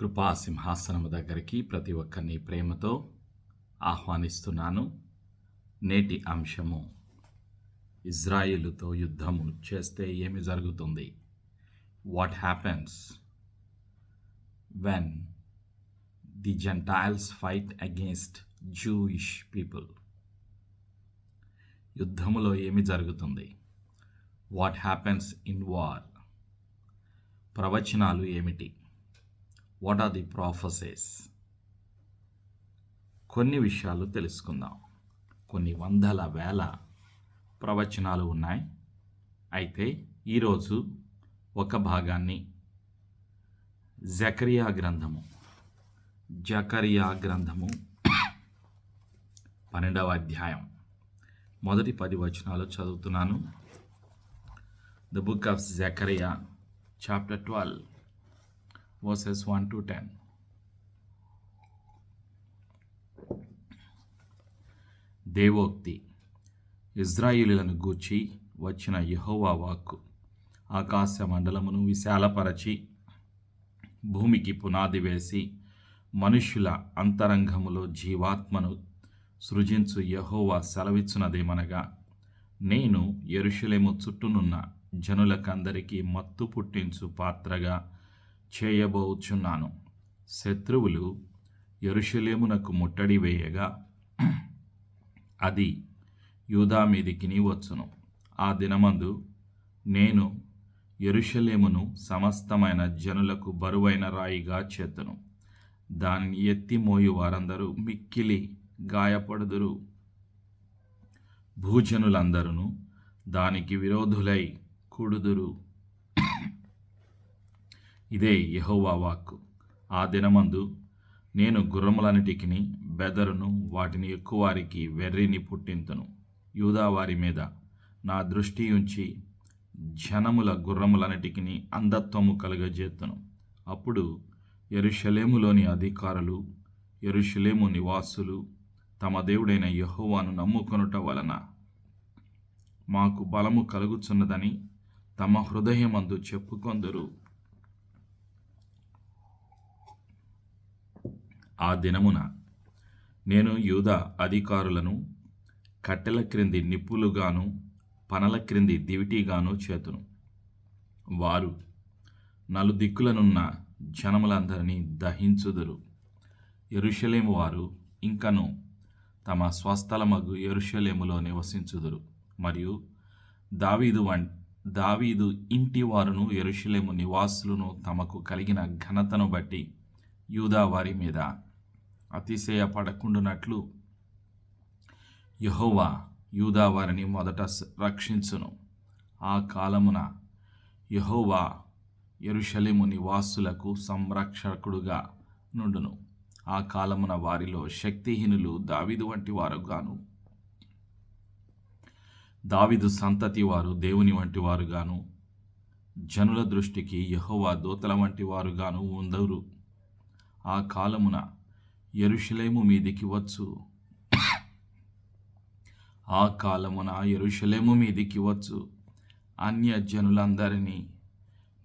కృపా సింహాసనము దగ్గరికి ప్రతి ఒక్కరిని ప్రేమతో ఆహ్వానిస్తున్నాను. నేటి అంశము ఇజ్రాయిలుతో యుద్ధము చేస్తే ఏమి జరుగుతుంది? What happens when the Gentiles fight against Jewish people యుద్ధములో ఏమి జరుగుతుంది? వాట్ హ్యాపెన్స్ ఇన్ వార్ ప్రవచనాలు ఏమిటి? వాట్ ఆర్ ది ప్రాఫసెస్ కొన్ని విషయాలు తెలుసుకుందాం. కొన్ని వందల వేల ప్రవచనాలు ఉన్నాయి. అయితే ఈరోజు ఒక భాగాన్ని జకరియా గ్రంథము జకరియా గ్రంథము పన్నెండవ అధ్యాయం మొదటి పది వచనాలు చదువుతున్నాను. The book of Zechariah chapter twelve verses one to ten దేవోక్తి ఇజ్రాయిలులను గూర్చి వచ్చిన యహోవా వాక్కు. ఆకాశ మండలమును విశాలపరచి భూమికి పునాది వేసి మనుష్యుల అంతరంగములో జీవాత్మను సృజించు యహోవా సెలవిచ్చునదేమనగా నేను ఎరుషులేము చుట్టూనున్న జనులకందరికీ మత్తు పుట్టించు పాత్రగా చేయబోచున్నాను. శత్రువులు ఎరుషలేమునకు ముట్టడి వేయగా అది యూదా మీదికిని వచ్చును. ఆ దినమందు నేను ఎరుషలేమును సమస్తమైన జనులకు బరువైన రాయిగా చేతును. దానిని ఎత్తి మోయు వారందరూ మిక్కిలి గాయపడుదురు. భూజనులందరూ దానికి విరోధులై కూడుదురు. ఇదే యహోవా వాక్కు. ఆ దినమందు నేను గుర్రములన్నిటికిని బెదరును వాటిని ఎక్కువ వారికి వెర్రిని పుట్టింతును. యూదా వారి మీద నా దృష్టి ఉంచి జనముల గుర్రములన్నిటికిని అంధత్వము కలుగజేతును అప్పుడు ఎరుషలేములోని అధికారులు ఎరుషలేము నివాసులు తమ దేవుడైన యహోవాను నమ్ముకొనుట వలన మాకు బలము కలుగుచున్నదని తమ హృదయమందు చెప్పుకొందరు. ఆ దినమున నేను యూద అధికారులను కట్టెల క్రింది నిప్పులుగాను పనల క్రింది దివిటీగాను చేతును. వారు నలుదిక్కులనున్న జనములందరినీ దహించుదురు. ఎరుషలేము వారు ఇంకను తమ స్వస్థలమగు ఎరుషలేములో నివసించుదురు. మరియు దావీదు వం దావీదు ఇంటి వారును ఎరుషలేము నివాసులను తమకు కలిగిన ఘనతను బట్టి యూదా వారి మీద అతిశయపడకుండునట్లు యహోవా యూదా వారిని మొదట రక్షించును. ఆ కాలమున యహోవా ఎరుషలేము నివాసులకు సంరక్షకుడుగా నుండును. ఆ కాలమున వారిలో శక్తిహీనులు దావిదు వంటి వారుగాను దావిదు సంతతి వారు దేవుని వంటి వారుగాను జనుల దృష్టికి యహోవా దూతల వంటి వారుగాను ఉందరు. ఆ కాలమున ఎరుషలేము మీదికి వచ్చు. ఆ కాలమున ఎరుషలేము మీదికి వచ్చు. అన్యజనులందరినీ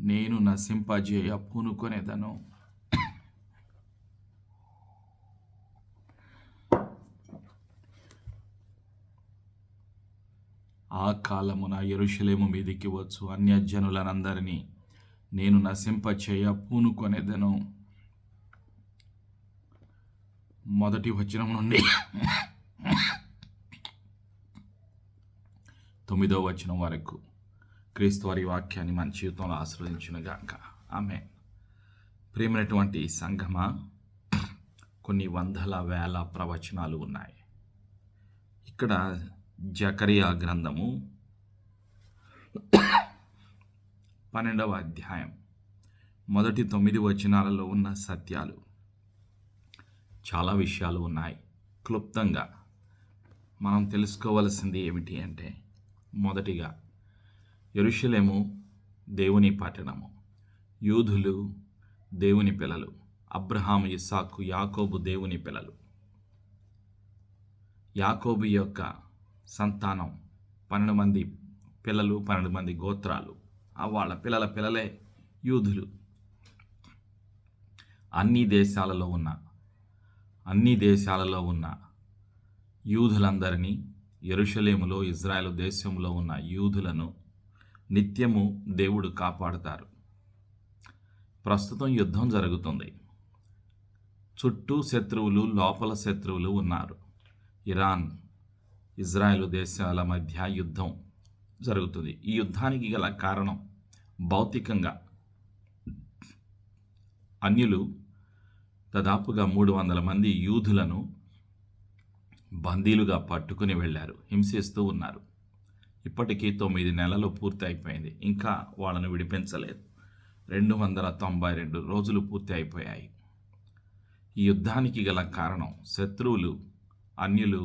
నేను నశింపజేయ పూనుకొనేదను. ఆ కాలమున ఎరుషలేము మీదికి వచ్చు. అన్యజనులనందరినీ నేను నశింపచేయ పూనుకొనేదను. మొదటి వచనం నుండి. తొమ్మిదో వచనం వరకు క్రీస్తు వారి వాక్యాన్ని మన జీవితంలో ఆశ్రయించునుగాక. ఆమె ప్రేమైనటువంటి సంఘమా కొన్ని వందల వేల ప్రవచనాలు ఉన్నాయి. ఇక్కడ జకరియా గ్రంథము పన్నెండవ అధ్యాయం. మొదటి తొమ్మిది వచనాలలో ఉన్న సత్యాలు. చాలా విషయాలు ఉన్నాయి. క్లుప్తంగా మనం తెలుసుకోవలసింది ఏమిటి అంటే మొదటిగా ఎరుషలేము దేవుని పట్టణము. యూదులు దేవుని పిల్లలు. అబ్రహాం ఇస్సాకు యాకోబు దేవుని పిల్లలు. యాకోబు యొక్క సంతానం పన్నెండు మంది పిల్లలు పన్నెండు మంది గోత్రాలు. వాళ్ళ పిల్లల పిల్లలే యూదులు. అన్ని దేశాలలో ఉన్న అన్ని దేశాలలో ఉన్న యూదులందరినీ ఎరుషలేములో ఇజ్రాయెల్ దేశంలో ఉన్న యూదులను నిత్యము దేవుడు కాపాడుతారు. ప్రస్తుతం యుద్ధం జరుగుతుంది. చుట్టూ శత్రువులు లోపల శత్రువులు ఉన్నారు. ఇరాన్ ఇజ్రాయెల్ దేశాల మధ్య యుద్ధం జరుగుతుంది. ఈ యుద్ధానికి గల కారణం భౌతికంగా అన్యులు దాదాపుగా మూడు వందల మంది యూదులను బందీలుగా పట్టుకుని వెళ్ళారు హింసిస్తూ ఉన్నారు. ఇప్పటికీ తొమ్మిది నెలలు పూర్తి అయిపోయింది ఇంకా వాళ్ళను విడిపించలేదు. రెండు వందల తొంభై రెండు రోజులు పూర్తి అయిపోయాయి ఈ యుద్ధానికి గల కారణం శత్రువులు అన్యులు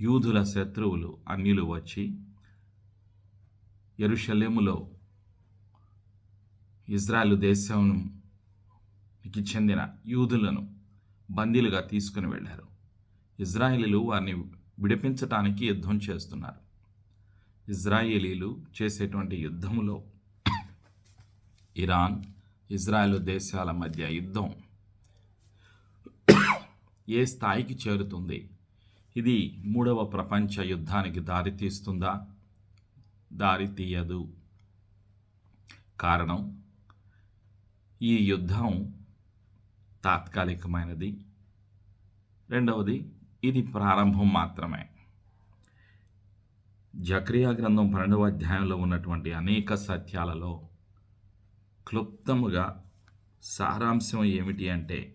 యూదుల శత్రువులు అన్యులు వచ్చి ఎరుషలేములో ఇజ్రాయెల్ కి చెందిన యూదులను బందీలుగా తీసుకుని వెళ్ళారు. ఇజ్రాయేలీలు వారిని విడిపించటానికి యుద్ధం చేస్తున్నారు. ఇజ్రాయేలీలు చేసేటువంటి యుద్ధంలో ఇరాన్ ఇజ్రాయెల్ దేశాల మధ్య యుద్ధం ఏ స్థాయికి చేరుతుంది? ఇది మూడవ ప్రపంచ యుద్ధానికి దారితీస్తుందా దారి తీయదు. కారణం ఈ యుద్ధం తాత్కాలికమైనది. రెండవది ఇది ప్రారంభం మాత్రమే. జక్రియా గ్రంథం పన్నెండవ అధ్యాయంలో ఉన్నటువంటి అనేక సత్యాలలో క్లుప్తముగా సారాంశం ఏమిటి అంటే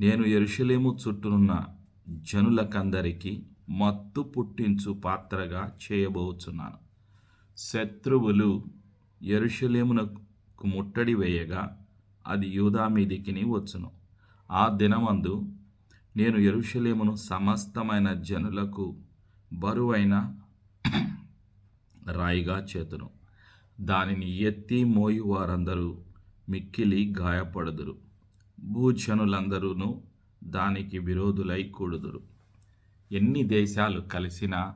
నేను ఎరుషలేము చుట్టూనున్న జనులకందరికీ మత్తు పుట్టించు పాత్రగా చేయబోచున్నాను. శత్రువులు ఎరుషలేమునకు ముట్టడి వేయగా అది యూదా మీదికిని వచ్చును. ఆ దినమందు నేను ఎరుషలేమును సమస్తమైన జనులకు బరువైన రాయిగా చేతును. దానిని ఎత్తి మోయి వారందరూ మిక్కిలి గాయపడుదురు. భూజనులందరూను దానికి విరోధులై కూడుదురు. ఎన్ని దేశాలు కలిసినా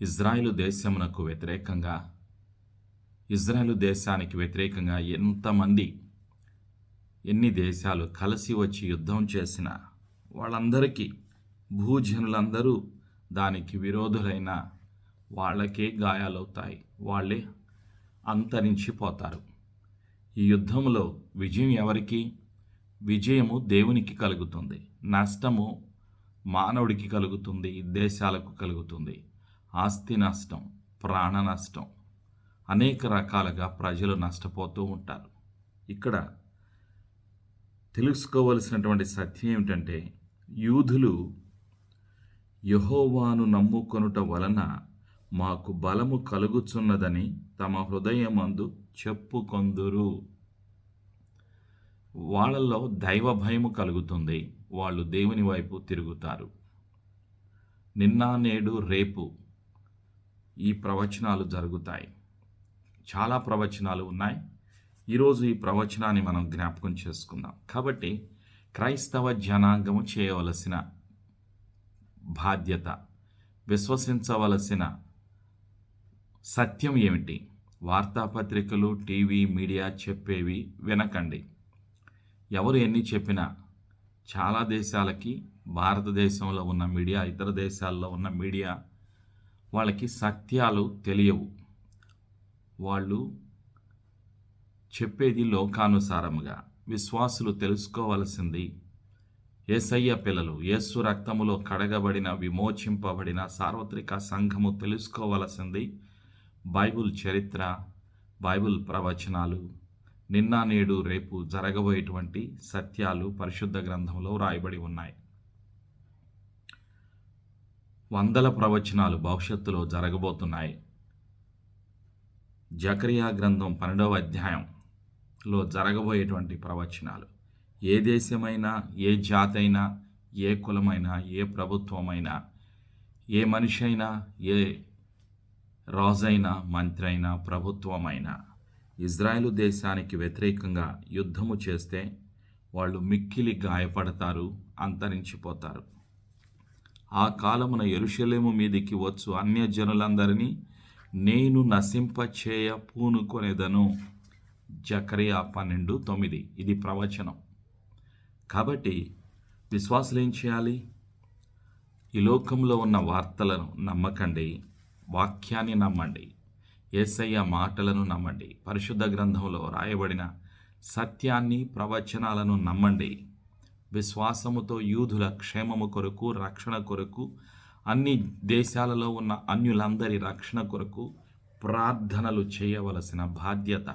ఇజ్రాయిలు దేశమునకు వ్యతిరేకంగా ఇజ్రాయెల్ దేశానికి వ్యతిరేకంగా ఎంతమంది ఎన్ని దేశాలు కలిసి వచ్చి యుద్ధం చేసినా వాళ్ళందరికీ భూజనులందరూ దానికి విరోధులైన వాళ్ళకే గాయాలవుతాయి. వాళ్ళే అంతరించిపోతారు. ఈ యుద్ధంలో విజయం ఎవరికి? విజయము దేవునికి కలుగుతుంది. నష్టము మానవుడికి కలుగుతుంది. దేశాలకు కలుగుతుంది. ఆస్తి నష్టం ప్రాణ నష్టం అనేక రకాలుగా ప్రజలు నష్టపోతూ ఉంటారు. ఇక్కడ తెలుసుకోవలసినటువంటి సత్యం ఏమిటంటే యూదులు యహోవాను నమ్ముకొనుట వలన మాకు బలము కలుగుచున్నదని తమ హృదయమందు చెప్పుకొందురు. వాళ్ళల్లో దైవ భయము కలుగుతుంది. వాళ్ళు దేవుని వైపు తిరుగుతారు. నిన్న నేడు రేపు ఈ ప్రవచనాలు జరుగుతాయి. చాలా ప్రవచనాలు ఉన్నాయి. ఈరోజు ఈ ప్రవచనాన్ని మనం జ్ఞాపకం చేసుకుందాం. కాబట్టి క్రైస్తవ జనాంగము చేయవలసిన బాధ్యత విశ్వసించవలసిన సత్యం ఏమిటి? వార్తాపత్రికలు టీవీ మీడియా చెప్పేవి వినకండి. ఎవరు ఎన్ని చెప్పినా చాలా దేశాలకి భారతదేశంలో ఉన్న మీడియా ఇతర దేశాల్లో ఉన్న మీడియా వాళ్ళకి సత్యాలు తెలియవు. వాళ్ళు చెప్పేది లోకానుసారముగా విశ్వాసులు తెలుసుకోవలసింది. ఏసయ్య పిల్లలు యేసు రక్తములో కడగబడిన విమోచింపబడిన సార్వత్రిక సంఘము తెలుసుకోవలసింది. బైబుల్ చరిత్ర బైబుల్ ప్రవచనాలు నిన్న నేడు రేపు జరగబోయేటువంటి సత్యాలు పరిశుద్ధ గ్రంథంలో రాయబడి ఉన్నాయి. వందల ప్రవచనాలు భవిష్యత్తులో జరగబోతున్నాయి. జకరియా గ్రంథం పన్నెండవ అధ్యాయం లో జరగబోయేటువంటి ప్రవచనాలు. ఏ దేశమైనా ఏ జాతైనా ఏ కులమైనా ఏ ప్రభుత్వమైనా ఏ మనిషి అయినా ఏ రాజైనా మంత్రి అయినా ప్రభుత్వమైనా ఇజ్రాయెల్ దేశానికి వ్యతిరేకంగా యుద్ధము చేస్తే వాళ్ళు మిక్కిలి గాయపడతారు అంతరించిపోతారు. ఆ కాలమున ఎరుషలేము మీదికి వచ్చు అన్య జనులందరినీ నేను నశింపచేయ పూనుకొనేదను. జకరియా పన్నెండు తొమ్మిది. ఇది ప్రవచనం. కాబట్టి విశ్వాసులు ఏం చేయాలి? ఈ లోకంలో ఉన్న వార్తలను నమ్మకండి వాక్యాన్ని నమ్మండి ఏసయ్య మాటలను నమ్మండి పరిశుద్ధ గ్రంథంలో రాయబడిన సత్యాన్ని ప్రవచనాలను నమ్మండి. విశ్వాసముతో యూదుల క్షేమము కొరకు రక్షణ కొరకు అన్ని దేశాలలో ఉన్న అన్యులందరి రక్షణ కొరకు ప్రార్థనలు చేయవలసిన బాధ్యత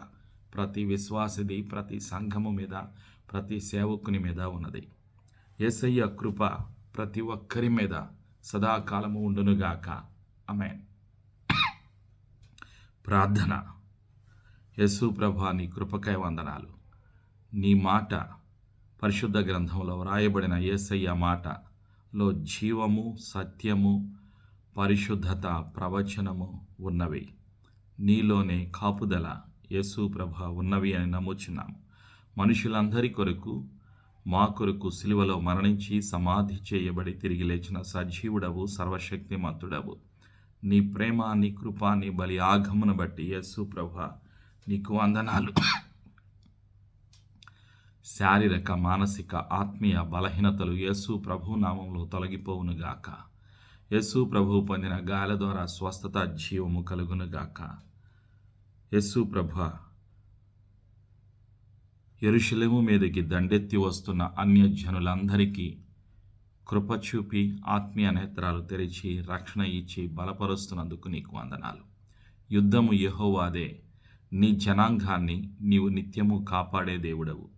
ప్రతి విశ్వాసిది ప్రతి సంఘము మీద ప్రతి సేవకుని మీద ఉన్నది. యేసయ్య కృప ప్రతి ఒక్కరి మీద సదాకాలము ఉండునుగాక. అమెన్ ప్రార్థన. యేసు ప్రభా నీ కృపకై వందనాలు. నీ మాట పరిశుద్ధ గ్రంథంలో వ్రాయబడిన యేసయ్య మాటలో జీవము సత్యము పరిశుద్ధత ప్రవచనము ఉన్నవి. నీలోనే కాపుదల యేసు ప్రభ ఉన్నవి అని నమ్ముచున్నాము. మనుషులందరి కొరకు మా కొరకు సిలువలో మరణించి సమాధి చేయబడి తిరిగి లేచిన సజీవుడవు సర్వశక్తిమంతుడవు. నీ ప్రేమ నీ కృప నీ బలి ఆగమును బట్టి యేసు ప్రభ నీకు వందనాలు. శారీరక మానసిక ఆత్మీయ బలహీనతలు యేసు ప్రభు నామంలో తొలగిపోవునుగాక యేసు ప్రభు పొందిన గాయాల ద్వారా స్వస్థత జీవము కలుగునుగాక యస్సు ప్రభ ఎరుషలేము మీదకి దండెత్తి వస్తున్న అన్యజనులందరికీ కృపచూపి కృప చూపి ఆత్మీయ నేత్రాలు తెరిచి రక్షణ ఇచ్చి బలపరుస్తున్నందుకు నీకు వందనాలు. యుద్ధము యహోవాదే నీ జనాంగాన్ని నీవు నిత్యము కాపాడే దేవుడవు.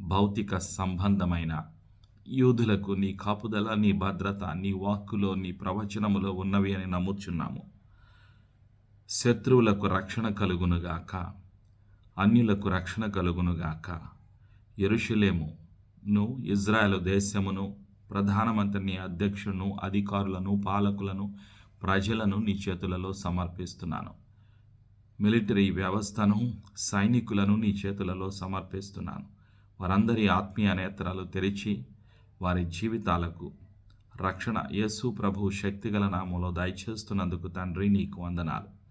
భౌతిక సంబంధమైన యూదులకు నీ కాపుదల నీ భద్రత నీ వాక్కులో నీ ప్రవచనములో ఉన్నవి అని నమ్ముచున్నాము. శత్రువులకు రక్షణ కలుగునుగాక అన్యులకు రక్షణ కలుగునుగాక. ఎరుషులేమును ఇజ్రాయెల్ దేశమును ప్రధానమంత్రిని అధ్యక్షులను అధికారులను పాలకులను ప్రజలను నీ చేతులలో సమర్పిస్తున్నాను. మిలిటరీ వ్యవస్థను సైనికులను నీ చేతులలో సమర్పిస్తున్నాను. వారందరి ఆత్మీయ నేత్రాలు తెరిచి వారి జీవితాలకు రక్షణ. యేసు ప్రభు శక్తిగల నామంలో దయచేస్తున్నందుకు తండ్రి నీకు వందనాలు.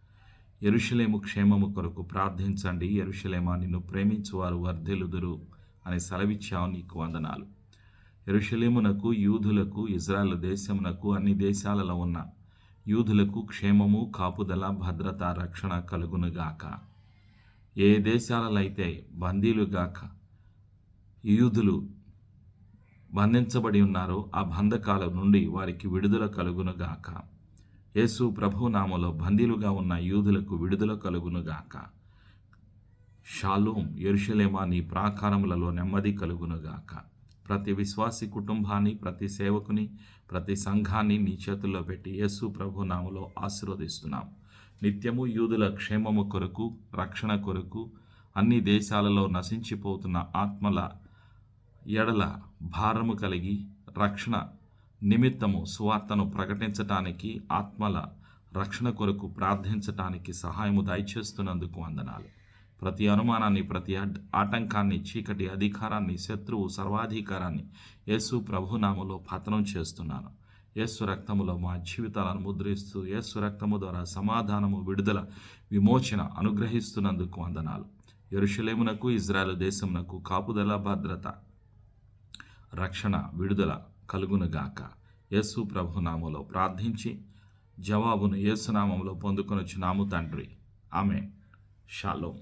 ఎరుషలేము క్షేమము కొరకు ప్రార్థించండి. ఎరుషలేమా నిన్ను ప్రేమించువారు వర్ధిలుదురు అని సెలవిచ్చావు నీకు వందనాలు. ఎరుషలేమునకు యూదులకు ఇజ్రాయల్ దేశమునకు అన్ని దేశాలలో ఉన్న యూదులకు క్షేమము కాపుదల భద్రత రక్షణ కలుగునుగాక. ఏ దేశాలలో అయితే బందీలుగాక యూదులు బంధించబడి ఉన్నారో ఆ బంధకాల నుండి వారికి విడుదల కలుగునుగాక. యేసు ప్రభునామలో బందీలుగా ఉన్న యూదులకు విడుదల కలుగునుగాక. షాలోం ఎరుషలేమా నీ ప్రాకారములలో నెమ్మది కలుగునుగాక. ప్రతి విశ్వాసి కుటుంబాన్ని ప్రతి సేవకుని ప్రతి సంఘాన్ని నీ చేతుల్లో పెట్టి యేసు ప్రభు నామలో ఆశీర్వదిస్తున్నాం. నిత్యము యూదుల క్షేమము కొరకు రక్షణ కొరకు అన్ని దేశాలలో నశించిపోతున్న ఆత్మల ఎడల భారము కలిగి రక్షణ నిమిత్తము సువార్తను ప్రకటించటానికి ఆత్మల రక్షణ కొరకు ప్రార్థించటానికి సహాయము దయచేస్తున్నందుకు వందనాలు. ప్రతి అనుమానాన్ని ప్రతి ఆటంకాన్ని చీకటి అధికారాన్ని శత్రువు సర్వాధికారాన్ని యేసు ప్రభునామలో పతనం చేస్తున్నాను. యేసు రక్తములో మా జీవితాలను ముద్రిస్తూ యేసు రక్తము ద్వారా సమాధానము విడుదల విమోచన అనుగ్రహిస్తున్నందుకు వందనాలు. ఎరుషలేమునకు ఇజ్రాయెల్ దేశమునకు కాపుదల భద్రత రక్షణ విడుదల కలుగునుగాక. యేసు ప్రభు నామంలో ప్రార్థించి జవాబును యేసునామంలో పొందుకొనొచ్చు నాము తండ్రి. ఆమె షాలోం.